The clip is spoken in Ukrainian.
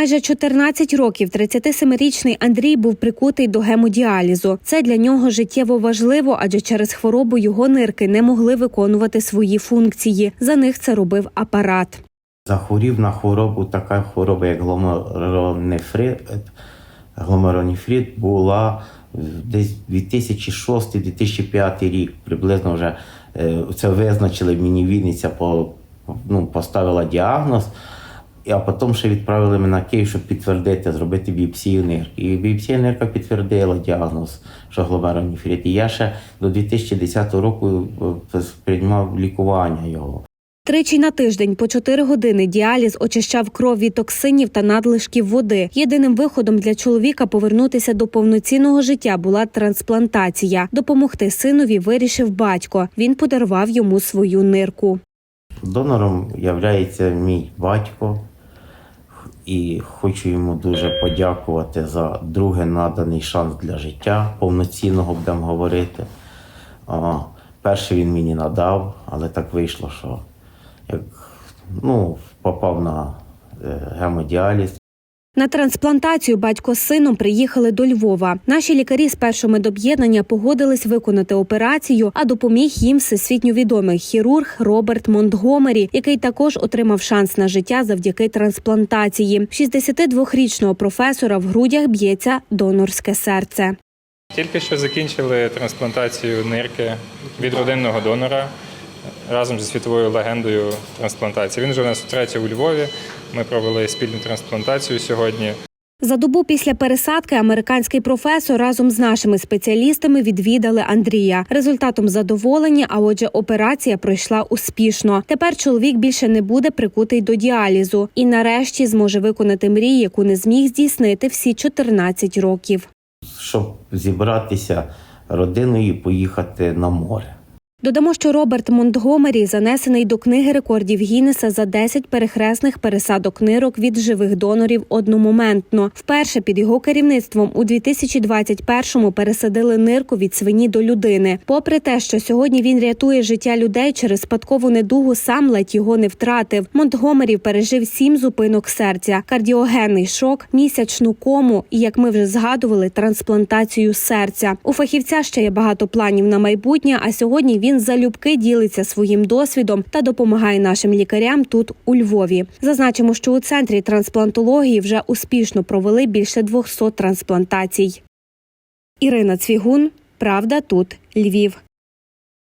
Майже 14 років 37-річний Андрій був прикутий до гемодіалізу. Це для нього життєво важливо, адже через хворобу його нирки не могли виконувати свої функції. За них це робив апарат. Захворів на хворобу, така хвороба, як гломеронефрит. Гломеронефрит була десь 2006-2005 рік. Приблизно вже е, це визначили мені Вінниця, ну, поставила діагноз. А потім ще відправили мене на Київ, щоб підтвердити, зробити біопсію нирки. І біопсія нирка підтвердила діагноз, що гломеронефрит. І я ще до 2010 року е, приймав лікування його. Тричі на тиждень по 4 години діаліз очищав кров від токсинів та надлишків води. Єдиним виходом для чоловіка повернутися до повноцінного життя була трансплантація. Допомогти синові вирішив батько. Він подарував йому свою нирку. Донором є мій батько, і хочу йому дуже подякувати за другий наданий шанс для життя, повноцінного будемо говорити. Перший він мені надав, але так вийшло, що як ну, попав на е, гемодіаліз. На трансплантацію батько з сином приїхали до Львова. Наші лікарі з першого медоб'єднання погодились виконати операцію, а допоміг їм всесвітньо відомий хірург Роберт Монтгомері, який також отримав шанс на життя завдяки трансплантації. 62-річного професора в грудях б'ється донорське серце. Тільки що закінчили трансплантацію нирки від родинного донора разом зі світовою легендою трансплантації. Він вже у нас втретє у Львові. Ми провели спільну трансплантацію сьогодні. За добу після пересадки американський професор разом з нашими спеціалістами відвідали Андрія. Результатом задоволення, а отже, операція пройшла успішно. Тепер чоловік більше не буде прикутий до діалізу і нарешті зможе виконати мрію, яку не зміг здійснити всі 14 років. щоб зібратися родиною і поїхати на море. Додамо, що Роберт Монтгомері занесений до книги рекордів Гіннеса за 10 перехресних пересадок нирок від живих донорів одномоментно. Вперше під його керівництвом у 2021-му пересадили нирку від свині до людини. Попри те, що сьогодні він рятує життя людей через спадкову недугу, сам ледь його не втратив. Монтгомері пережив сім зупинок серця, кардіогенний шок, місячну кому і, як ми вже згадували, трансплантацію серця. У фахівця ще є багато планів на майбутнє. А сьогодні він залюбки ділиться своїм досвідом та допомагає нашим лікарям тут у Львові. Зазначимо, що у центрі трансплантології вже успішно провели більше 200 трансплантацій. Ірина Цвігун, Правда, тут Львів.